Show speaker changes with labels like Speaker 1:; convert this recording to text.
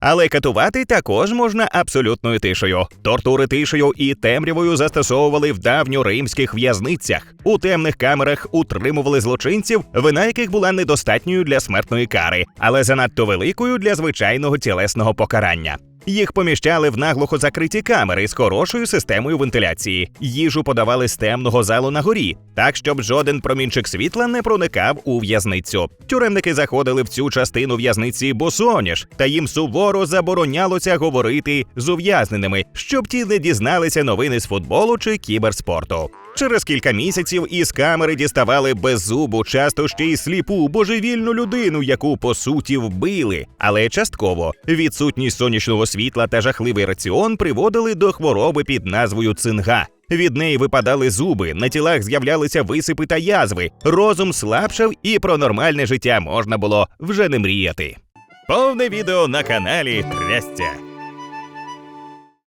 Speaker 1: Але катувати також можна абсолютною тишею. Тортури тишею і темрявою застосовували в давньоримських в'язницях. У темних камерах утримували злочинців, вина яких була недостатньою для смертної кари, але занадто великою для звичайного тілесного покарання. Їх поміщали в наглухо закриті камери з хорошою системою вентиляції. Їжу подавали з темного залу на горі, так щоб жоден промінчик світла не проникав у в'язницю. Тюремники заходили в цю частину в'язниці босоніж, та їм суворо заборонялося говорити з ув'язненими, щоб ті не дізналися новини з футболу чи кіберспорту. Через кілька місяців із камери діставали беззубу, часто ще й сліпу божевільну людину, яку по суті вбили. Але частково відсутність сонячного світла та жахливий раціон приводили до хвороби під назвою цинга. Від неї випадали зуби, на тілах з'являлися висипи та язви, розум слабшав, і про нормальне життя можна було вже не мріяти. Повне відео на каналі Трястя.